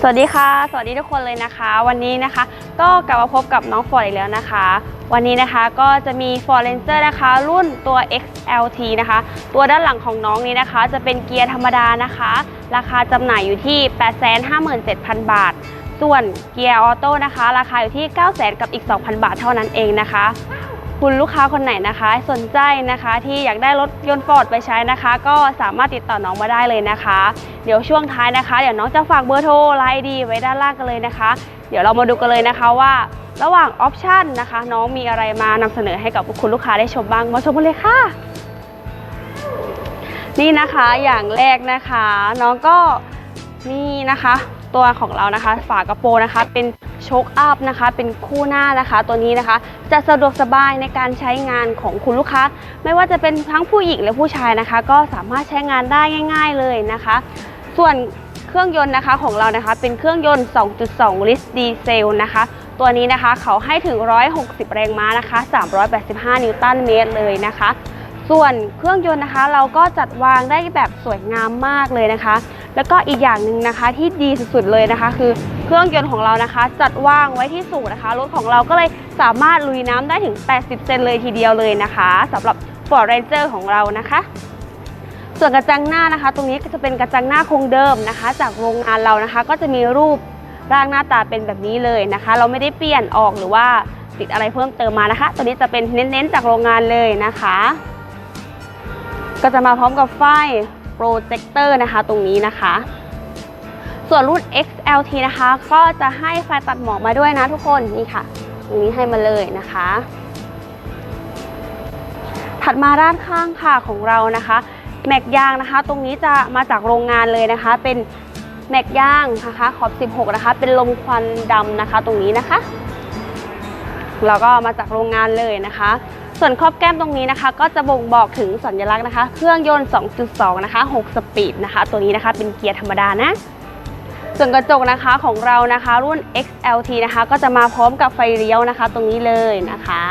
สวัสดีค่ะ สวัสดีทุกคนเลยนะคะ วันนี้นะคะ ก็กลับมาพบกับน้องฟอร์ดอีกแล้วนะคะ วันนี้นะคะก็จะมี Ford Ranger นะคะ รุ่นตัว XLT นะคะ ตัวด้านหลังของน้องนี้นะคะ จะเป็นเกียร์ธรรมดานะคะ ราคาจำหน่ายอยู่ที่ 857,000 บาท ส่วนเกียร์ออโต้นะคะ ราคาอยู่ที่ 900,000กับอีก 2,000 บาทเท่านั้นเองนะคะ คุณลูกค้าคนไหนนะคะ สนใจนะคะที่อยากได้รถยนต์ฟอร์ดไปใช้นะคะ ก็สามารถติดต่อน้องมาได้เลยนะคะ เดี๋ยวช่วงท้ายนะคะ เดี๋ยวน้องจะฝากเบอร์โทรไลน์ดีไว้ด้านล่างกันเลยนะคะ เดี๋ยวเรามาดูกันเลยนะคะว่า ระหว่างออปชันนะคะ น้องมีอะไรมานำเสนอให้กับคุณลูกค้าได้ชมบ้างมาชมกันเลยค่ะนี่นะคะอย่างแรกนะคะ น้องก็นี่นะคะ ตัวของเรานะคะ ฝากระโปรงนะคะ เป็น โชคอัพนะคะ เป็นคู่หน้านะคะ ตัวนี้นะคะ จะสะดวกสบายในการใช้งานของคุณลูกค้า ไม่ว่าจะเป็นทั้งผู้หญิงและผู้ชายนะคะ ก็สามารถใช้งานได้ง่าย ๆเลยนะคะ ส่วนเครื่องยนต์นะคะของเรานะคะ เป็นเครื่องยนต์ 2.2 ลิตรดีเซลนะคะตัวนี้นะคะเขาให้ถึง 160 แรงม้านะคะ 385 นิวตันเมตรเลยนะคะ ส่วนเครื่องยนต์นะคะ เราก็จัดวางได้แบบสวยงามมากเลยนะคะ แล้วก็อีกอย่างหนึ่งนะคะที่ดีสุดๆเลยนะคะ คือ เครื่องยนต์ของเรานะคะ จัดวางไว้ที่สูงนะคะ รถของเราก็เลยสามารถลุยน้ำได้ถึง 80 เซนเลยทีเดียวเลยนะคะสำหรับ Ford Ranger ของเรานะคะ ส่วนกระจังหน้านะคะ ตรงนี้ก็จะเป็นกระจังหน้าคงเดิมนะคะ จากโรงงานเรานะคะ ก็จะมีรูปร่างหน้าตาเป็นแบบนี้เลยนะคะ เราไม่ได้เปลี่ยนออกหรือว่าติดอะไรเพิ่มเติมมานะคะ ตัวนี้จะเป็นเน้นๆจากโรงงานเลยนะคะ ก็จะมาพร้อมกับไฟโปรเจคเตอร์นะคะ ตรงนี้นะคะ ส่วนรุ่น XLT นะคะ ก็จะให้ไฟตัดหมอกมาด้วยนะทุกคนนี่ค่ะตรงนี้ให้มาเลยนะคะ ถัดมาด้านข้างค่ะของเรานะคะแม็กยางนะคะ ตรงนี้จะมาจากโรงงานเลยนะคะ เป็นแม็กยางนะคะขอบ 16 นะคะ เป็นลมควันดำนะคะ ตรงนี้นะคะ แล้วก็มาจากโรงงานเลยนะคะ ส่วนครอบแก้มตรงนี้นะคะ ก็จะบ่งบอกถึงสัญลักษณ์นะคะ เครื่องยนต์ 2.2 นะคะ 6 สปีดนะคะ ตัวนี้นะคะเป็นเกียร์ธรรมดานะ ส่วนกระจกนะคะของเรานะคะรุ่น XLT นะคะ ก็จะมาพร้อมกับไฟเลี้ยวนะคะ ตรงนี้เลยนะคะ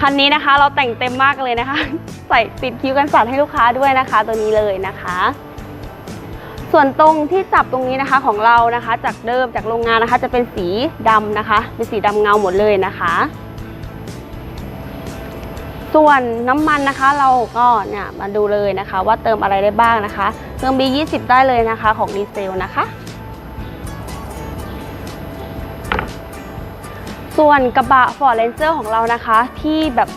คันนี้นะคะเราแต่งเต็มมากเลยนะคะ ใส่ติดคิ้วกันสั่นให้ลูกค้าด้วยนะคะ ตัวนี้เลยนะคะ ส่วนตรงที่จับตรงนี้นะคะของเรานะคะ จากเดิมจากโรงงานนะคะ จะเป็นสีดำนะคะ เป็นสีดำเงาหมดเลยนะคะ ส่วนน้ำมันนะคะเราก็เนี่ยมาดูเลยนะคะ ว่าเติมอะไรได้บ้างนะคะเติม B20 ได้เลยนะคะของดีเซลนะคะ ส่วนกระบะ Ford Ranger ของเรานะคะ ที่แบบ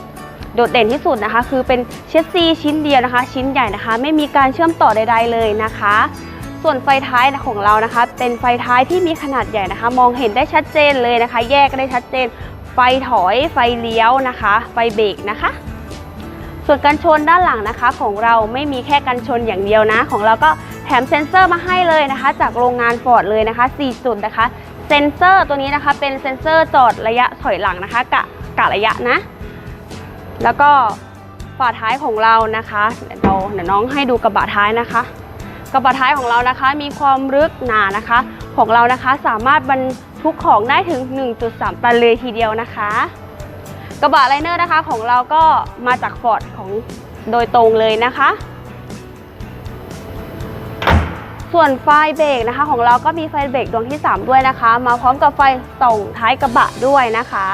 โดดเด่นที่สุดนะคะ คือเป็นเชสซีชิ้นเดียวนะคะ ชิ้นใหญ่นะคะ ไม่มีการเชื่อมต่อใด ๆ เลยนะคะ ส่วนไฟท้ายของเรานะคะ เป็นไฟท้ายที่มีขนาดใหญ่นะคะ มองเห็นได้ชัดเจนเลยนะคะ แยกได้ชัดเจน ไฟถอยไฟเลี้ยวนะคะ ไฟเบรกนะคะ ส่วนกันชนด้านหลังนะคะ ของเราไม่มีแค่กันชนอย่างเดียวนะ ของเราก็แถมเซ็นเซอร์มาให้เลยนะคะ จากโรงงานฟอร์ดเลยนะคะ4จุดนะคะเซ็นเซอร์ตัวนี้นะคะเป็นเซ็นเซอร์จอดระยะถอยหลังนะคะกะกะระยะนะ แล้วก็ฝาท้ายของเรานะคะเดี๋ยวเราเดี๋ยวน้องให้ดูกระบะท้ายนะคะ กระบะท้ายของเรานะคะ มีความลึกหนานะคะ ของเรานะคะสามารถบรร ทุกของได้ถึง 1.3 ตันเลยทีเดียวนะคะ กระบะไลเนอร์นะคะของเราก็มาจากฟอร์ดของโดยตรงเลยนะคะ ส่วนไฟเบรกนะคะของเราก็มีไฟเบรกดวงที่ 3 ด้วยนะคะ มาพร้อมกับไฟส่องท้ายกระบะด้วยนะคะ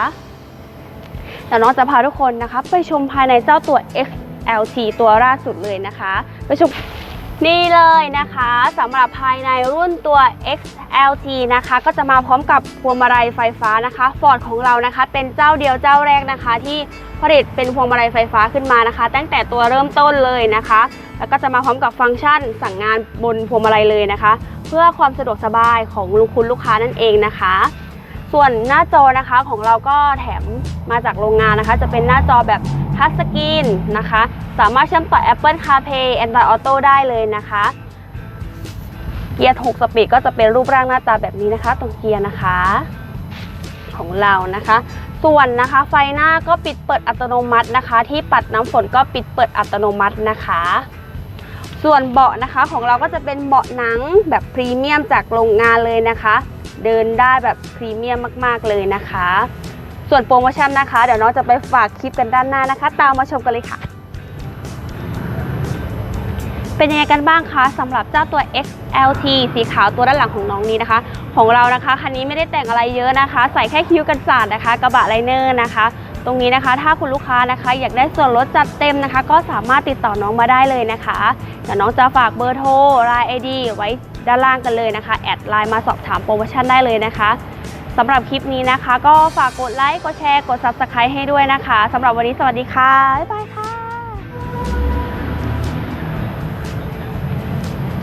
เดี๋ยวน้องจะพาทุกคนนะคะ ไปชมภายในเจ้าตัว XLT ตัวล่าสุดเลยนะคะ ไปชม นี่เลยนะคะสำหรับภายในรุ่นตัว XLT นะคะ ก็จะมาพร้อมกับพวงมาลัยไฟฟ้านะคะ Ford ของเรานะคะ เป็นเจ้าเดียวเจ้าแรกนะคะ ที่ผลิตเป็นพวงมาลัยไฟฟ้าขึ้นมานะคะ ตั้งแต่ตัวเริ่มต้นเลยนะคะ แล้วก็จะมาพร้อมกับฟังก์ชันสั่งงานบนพวงมาลัยเลยนะคะ เพื่อความสะดวกสบายของลูกคุณลูกค้านั่นเองนะคะ ส่วนหน้าจอนะคะของเราก็แถมมาจากโรงงานนะคะ จะเป็นหน้าจอแบบทัชสกรีนนะคะ สามารถเชื่อมต่อ Apple CarPlay Android Auto ได้เลยนะคะ เกียร์ 6 สปีดก็จะเป็นรูปร่างหน้าตาแบบนี้นะคะ ตรงเกียร์นะคะของเรานะคะ ส่วนนะคะไฟหน้าก็ปิดเปิดอัตโนมัตินะคะ ที่ปัดน้ำฝนก็ปิดเปิดอัตโนมัตินะคะ ส่วนเบาะนะคะของเราก็จะเป็นเบาะหนังแบบพรีเมียมจากโรงงานเลยนะคะ เดินได้แบบพรีเมียมมากๆเลยนะคะ ส่วนโปรโมชั่นนะคะ เดี๋ยวน้องจะไปฝากคลิปกันด้านหน้านะคะ ตามมาชมกันเลยค่ะ เป็นยังไงกันบ้างคะสำหรับเจ้าตัว XLT สีขาวตัวด้านหลังของน้องนี้นะคะ ของเรานะคะคันนี้ไม่ได้แต่งอะไรเยอะนะคะ ใส่แค่คิ้วกันสาดนะคะ กระบะไลเนอร์นะคะตรงนี้นะคะถ้าคุณลูกค้านะคะ อยากได้ส่วนลดจัดเต็มนะคะ ก็สามารถติดต่อน้องมาได้เลยนะคะเดี๋ยวน้องจะฝากเบอร์โทรไลน์ไอดีไว้ ด้านล่างกันเลยนะคะ แอดไลน์มาสอบถามโปรโมชั่นได้เลยนะคะสำหรับคลิปนี้นะคะ ก็ฝากกดไลค์ กดแชร์ กด Subscribe ให้ด้วยนะคะสำหรับวันนี้สวัสดีค่ะ บ๊ายบายค่ะ